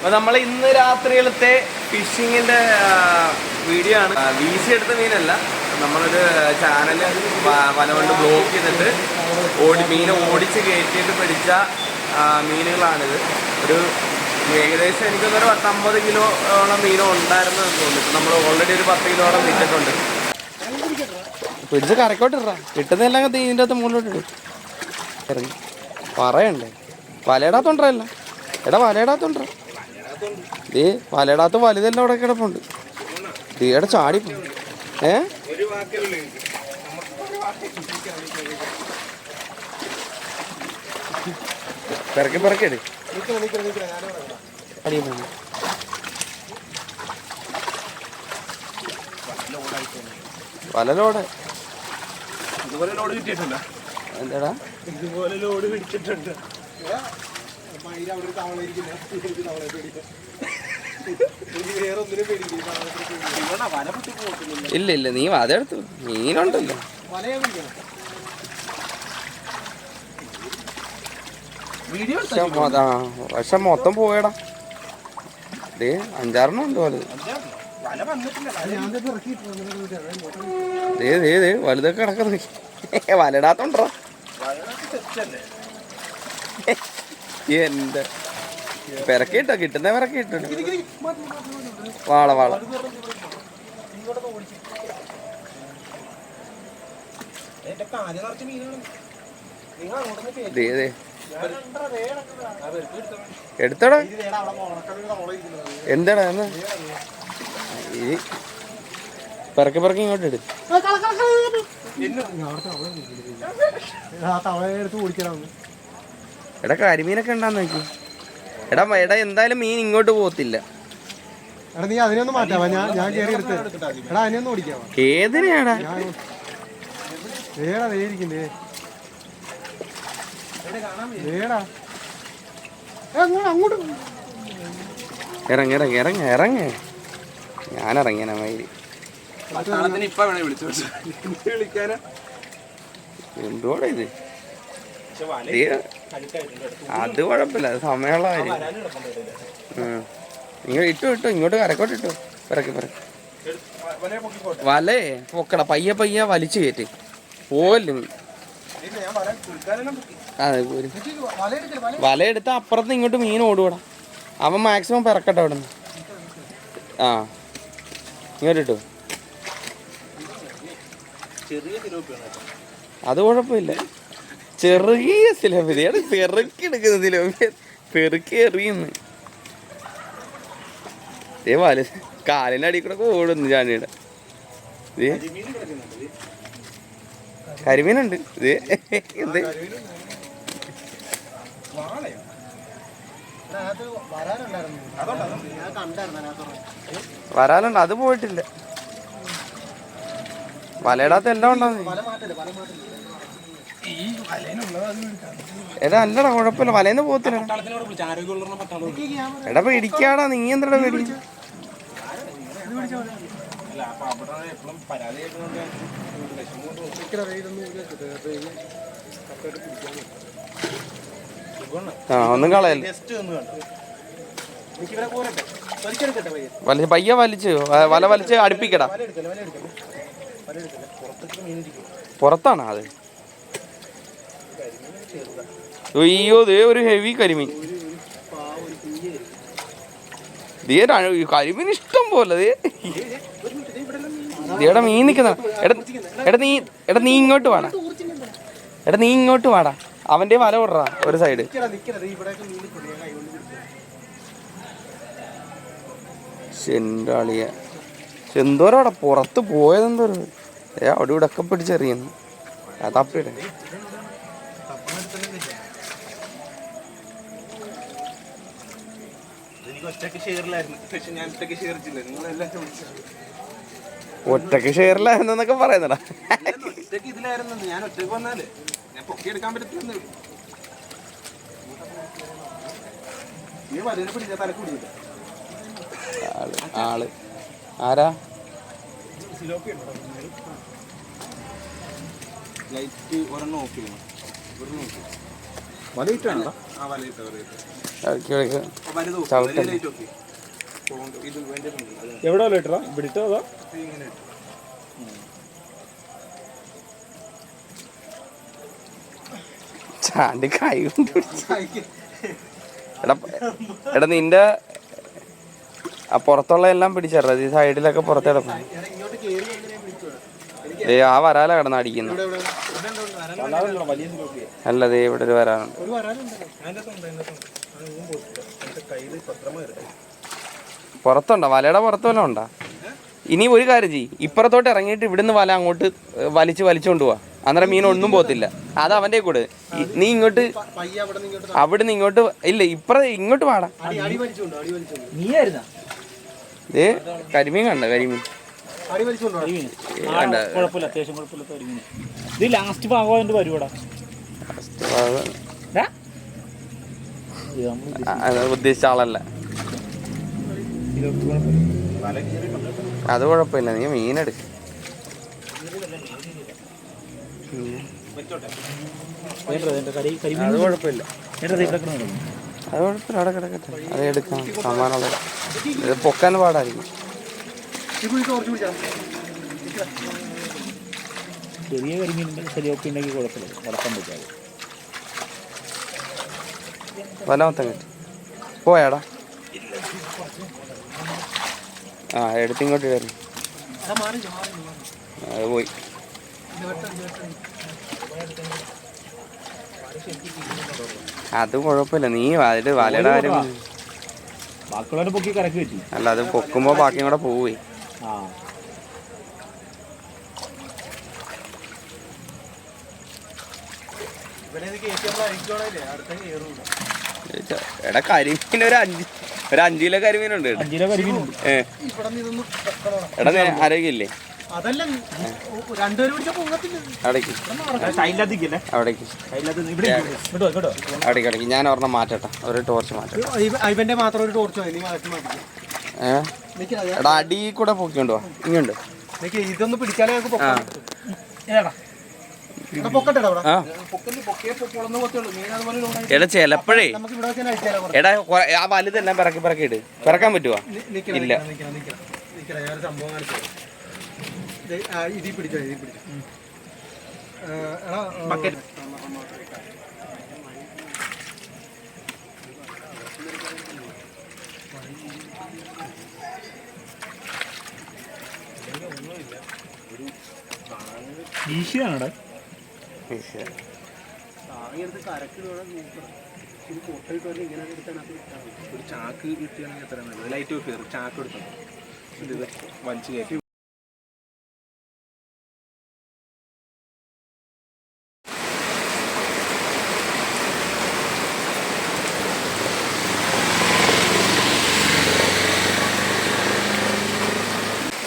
അപ്പൊ നമ്മൾ ഇന്ന് രാത്രിയിലത്തെ ഫിഷിങ്ങിന്റെ വീഡിയോ ആണ്. വീശി എടുത്ത മീനല്ല. നമ്മളൊരു ചാനൽ വല കൊണ്ട് ബ്ലോക്ക് ചെയ്തിട്ട് ഓടി മീനെ ഓടിച്ച് കയറ്റിയിട്ട് പിടിച്ച മീനുകളാണിത്. ഒരു ഏകദേശം എനിക്കൊന്നൊരു പത്തമ്പത് കിലോളം മീനോ ഉണ്ടായിരുന്നു എന്ന് തോന്നുന്നു. നമ്മൾ ഓൾറെഡി ഒരു പത്ത് കിലോളം വിറ്റിട്ടുണ്ട്. പിടിച്ച് കരക്കോട്ടിട കിട്ടുന്നതെല്ലാം ഇതിന്റെ അകത്ത് മുകളിലോട്ട് പറയണ്ടേ? വലയിടാത്തോണ്ടല്ല എടാ വലയിടാത്തോണ്ട ദേ വലയിടാത്ത വലുതെല്ലാം അവിടെ കിടപ്പുണ്ട്. ദീടെ ചാടി ഏ? പിറക്കി പിറക്കിട് അടിയും. വല ലോഡ് ഇതുപോലെ ലോഡ് കിട്ടിയിട്ടുണ്ട്. എന്താടാ? ഇതുപോലെ ലോഡ് പിടിച്ചിട്ടുണ്ട്. ഇല്ല ഇല്ല നീ അതെടുത്തു മീനുണ്ടല്ലോ. വീഡിയോ പക്ഷെ മൊ- ആ, പക്ഷെ മൊത്തം പോയടാ. ദേ അഞ്ചാറെണ്ണം ഉണ്ട് വലുത്. വല വന്നിട്ടില്ല ദേ ദേ ദേ വലുതൊക്കെ കിടക്കുന്നു. വലയിടാത്തോണ്ടോ തെറ്റല്ലേ? എന്റെ പിറക്കിട്ടോ കിട്ടുന്ന പിറക്കിട്ടോ വാള വാള. എടുത്തടാ. എന്താടാ എന്ന് ഈ പിറക്കി പിറക്കി ഇങ്ങോട്ട് ഇട്. ആ എടുത്ത് എടാ കരിമീനൊക്കെ ഉണ്ടാന്ന് നോക്കി. എടാ എടാ എന്തായാലും മീൻ ഇങ്ങോട്ട് പോകത്തില്ല. എടാ നീ അതിനൊന്ന് മാറ്റാവാ ഞാൻ ഞാൻ കേറി എടുത്ത്. എടാ അതിനൊന്ന് ഓടിക്കാവാ ഏതിനാടാ വേരിക്കുന്നേ അങ്ങോട്ട്. ഇറങ്ങി ഇറങ്ങി ഇറങ്ങി ഇറങ്ങി. ഞാൻ ഇറങ്ങിയന മയിൽ ഇപ്പൊ വേണേ വിളിച്ചു വിളിക്കാനാ എന്തോടാ ഇത്? അത് കുഴപ്പമില്ല അത് സമയമുള്ള കാര്യം. നിങ്ങൾ ഇട്ടു ഇട്ടു ഇങ്ങോട്ട് കരക്കോട്ട് ഇട്ടു. പിറക്കി പിറക്കി. വലേ പൊക്കട പയ്യെ പയ്യെ വലിച്ചു കയറ്റി. നീ? അതെ പോര്. വല എടുത്ത അപ്പുറത്ത് ഇങ്ങോട്ട് മീൻ ഓടുകൂടാ അവൻ മാക്സിമം പിറക്കട്ടെ അവിടെ നിന്ന് ആ. ഇങ്ങോട്ട് ഇട്ടു. അത് കുഴപ്പമില്ല. ചെറിയ സിലോപ്പിയാണ് പെറുക്കി എടുക്കുന്ന സിലബരി പെറുക്കി എറിയുന്നു. ഏ വല കാലിന്റെ അടി കൂടെ ഓടുന്നു ചാണ്ടിയുടെ കരിമീനുണ്ട്. വരാലുണ്ട് അത് പോയിട്ടില്ല. വലയിടാത്ത എല്ലാം ഉണ്ടാവും എടാ അല്ലടാ കുഴപ്പമില്ല. വലയെന്ന് പോകത്തില്ല. എടാ ഇപ്പൊ ഇടിക്കാടാ നീ എന്താടാ പേടി? ആ ഒന്നും കളയല്ല. പയ്യ വലിച്ചു വല വലിച്ച് അടുപ്പിക്കടാ. വല എടുക്കല്ലേ വല എടുക്കല്ലേ വല എടുക്കല്ലേ പുറത്തേക്ക് മീൻ ഇരിക്കും പുറത്താണോ അത് അയ്യോ ദേ ഒരു ഹെവി കരിമീൻ. ദേ കരിമീൻ ഇഷ്ടം പോലെ ദേ. എടാ മീൻ നിൽക്കുന്ന എടാ നീ എടാ നീ ഇങ്ങോട്ട് വാടാ. എടാ നീ ഇങ്ങോട്ട് വാടാ. അവന്റെ വല വിടറാ ഒരു സൈഡ് ചെണ്ടാളിയ. എന്തോരം അവിടെ പുറത്ത് പോയതെന്തോരം ഏ അവിടെ ഇവിടെ ഒക്കെ പിടിച്ചെറിയുന്നു ആ ഒറ്റയ്ക്ക് ഷെയറിലായിരുന്നു. പക്ഷെ ഞാൻ ഒറ്റയ്ക്ക് ഷെയറിച്ചില്ല നിങ്ങളെല്ലാം വിളിച്ചത് ഒറ്റയ്ക്ക്. ഷെയറിലായിരുന്നൊക്കെ പറയുന്നടാ. ഒറ്റയ്ക്ക് ഇതിലായിരുന്നു. ഞാൻ ഒറ്റയ്ക്ക് വന്നാലേ ഞാൻ പൊക്കിയെടുക്കാൻ പറ്റത്തില്ലെന്ന്. നീ വലുതിനെ പിടിച്ച തലക്ക് ആൾ ആൾ. ആരാ? ലൈറ്റ് ഒരെണ്ണം ഓഫ് ചെയ്യണം. നോക്കി വലയിട്ടാണോ? ആ വലയിട്ട് വലയിട്ട്. എവിടെ ഇട്ടോ അതോ. ചാണ്ടി കൈ കൊണ്ട്. എടാ എടാ നിന്റെ ആ പുറത്തുള്ള എല്ലാം പിടിച്ചാ ഈ സൈഡിലൊക്കെ പുറത്ത് കിടക്കും. ഏ ആ വരാല കിടന്ന് അടിക്കുന്നു. അല്ലതേ അല്ല ദേ ഇവിടെ ഒരു വരാനുണ്ട്. ഒരു വരാനുണ്ട് പുറത്തുണ്ടോ? വലയുടെ പുറത്ത് വല്ലതും ഉണ്ടോ? ഇനി ഒരു കാര്യം ചെയ്യ്. ഇപ്പുറത്തോട്ട് ഇറങ്ങിയിട്ട് ഇവിടുന്ന് വല അങ്ങോട്ട് വലിച്ച് വലിച്ചുകൊണ്ട് പോവാ. അന്നേരം മീൻ ഒന്നും പോത്തില്ല. അത് അവന്റെ കൂടെ. നീ ഇങ്ങോട്ട് അവിടുന്ന് ഇങ്ങോട്ട് ഇല്ല ഇപ്പറ ഇങ്ങോട്ട് പാടാ ഏ കരിമീൻ കണ്ട കരിമീൻ? അടി വലിച്ചുകൊണ്ടോ ഉദ്ദേശിച്ച ആളല്ല. അത് കുഴപ്പമില്ല നീ മീനെടു. അത് കുഴപ്പമില്ല. അത് അവിടെ കിടക്കട്ടെ. അത് എടുക്കാം സമാനുള്ള ഇത് പൊക്കാൻ പാടായിരിക്കും. ചെറിയ കരിമീനുണ്ടെങ്കിൽ ചെറിയ സിലോപ്പി ഉണ്ടെങ്കിൽ കുഴപ്പമില്ല. വളർത്താൻ പറ്റാതെ വല മൊത്തം കിട്ടി പോയാടാ ആ എടുത്തിങ്ങോട്ട് കയറി അത് പോയി. അത് കുഴപ്പമില്ല. നീ അതിൽ വലയുടെ കാര്യം അല്ല അത് പൊക്കുമ്പോ ബാക്കിയും കൂടെ പോവേ ഇവിടെ അടുത്ത കയറൂല എടാ കരിമീൻ ഒരു അഞ്ച് ഒരു അഞ്ച് കിലോ കരിമീനുണ്ട്. എടാ ആരോഗ്യമില്ലേ? അവിടേക്ക്. ഞാൻ ഒരെണ്ണം മാറ്റട്ടെ. ഒരു ടോർച്ച് മാറ്റട്ടെ. ഇവന്റെ മാത്രം ഒരു ടോർച്ച് എടാ അടി കൂടെ പൊക്കിണ്ടോ ഇങ്ങോട്ട് നിക്ക് ഇതൊന്ന് പിടിക്കാനേ നമുക്ക് എടാ ചിലപ്പോഴേ എടാ ആ വലുതെല്ലാം പിറക്കി പിറക്കി ഇട്. പിറക്കാൻ നിക്കണ ഇല്ല. നിക്കണ ഒരു ചാക്ക് കിട്ടിയാണെങ്കിൽ എത്ര നല്ലത് ലൈറ്റ് ഓഫ് ചെയ്തു ചാക്ക് എടുത്തത് ഇത് വലിച്ചു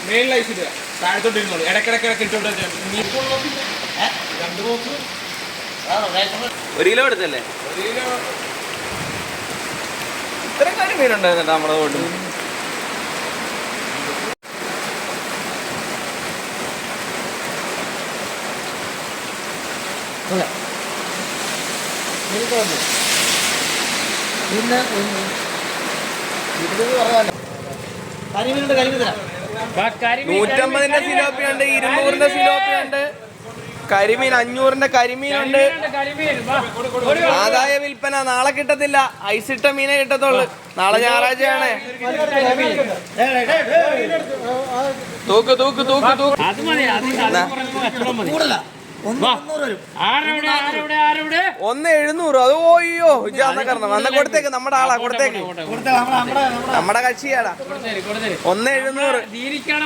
മെയിൻ ലൈഫ് ഇടുക താഴത്തോട്ട് ഇരുന്നോളൂ ഇടക്കിടക്ക് ഇടയ്ക്ക് ഇട്ടോട്ട് ഒരു കിലോ എടുത്തല്ലേ? ഇത്രയും കാര്യം മീനുണ്ടായിരുന്നു നമ്മുടെ തോട്ടിൽ. കരിമീനുണ്ട് കരിമീൻ തരാം. നൂറ്റമ്പതിന്റെ സിലോപ്പി ഉണ്ട് ഇരുന്നൂറിന്റെ സിലോപ്പി ഉണ്ട് കരിമീൻ അഞ്ഞൂറിന്റെ കരിമീനുണ്ട്. ആദായ വിൽപ്പന നാളെ കിട്ടത്തില്ല. ഐസിട്ട മീനെ കിട്ടത്തുള്ളു. നാളെ ഞായറാഴ്ചയാണ്. തൂക്ക് തൂക്ക് തൂക്ക് തൂക്ക്. ഒന്ന് എഴുന്നൂറ്. അത് ഓയ്യോ കാരണം വന്ന കൊടുത്തേക്ക് നമ്മുടെ ആളാ കൊടുത്തേക്ക്. നമ്മുടെ കക്ഷിയാടാ. ഒന്ന് എഴുന്നൂറ്.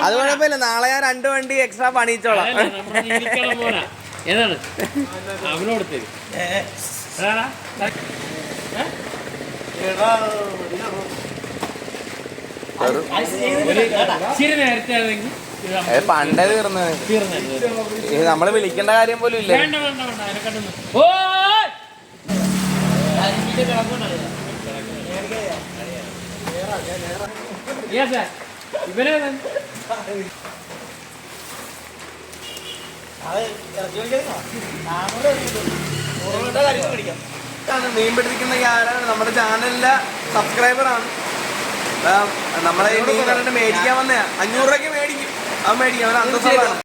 അത് കുഴപ്പമില്ല. നാളെ ഞാൻ രണ്ട് വണ്ടി എക്സ്ട്രാ പണിയിച്ചോളാം. ശരി. ഒരു നേരത്തെ ആണെങ്കിൽ ഏ, പണ്ടേ തീർന്നു. ഇത് നമ്മൾ വിളിക്കേണ്ട കാര്യം പോലും ഇല്ല മീൻ പിടിപ്പിക്കുന്ന ആരാണ്? നമ്മുടെ ചാനലിലെ സബ്സ്ക്രൈബർ ആണ്. നമ്മളെ മേടിക്കാൻ വന്നയാ. അഞ്ഞൂറ് രൂപയ്ക്ക് മേടിക്കും. മേടിക്കും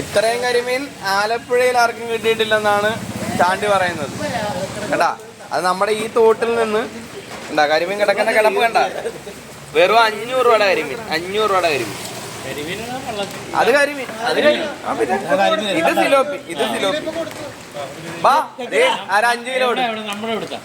ഇത്രയും കരിമീൻ ആലപ്പുഴയിൽ ആർക്കും കിട്ടിയിട്ടില്ലെന്നാണ് ചാണ്ടി പറയുന്നത്. കേട്ടാ അത് നമ്മുടെ ഈ തോട്ടിൽ നിന്ന് ഉണ്ടാ കരിമീൻ കിടക്കുന്ന കിടപ്പ് കണ്ട? വെറും അഞ്ഞൂറ് രൂപയുടെ കരിമീൻ. അഞ്ഞൂറ് രൂപയുടെ കരിമീൻ. അത് കരിമീൻ. അത് കരിമീൻ. ഇത് സിലോപ്പി. ഇത് സിലോപ്പി. അഞ്ച് കിലോ നമ്മുടെ ഇവിടുത്തെ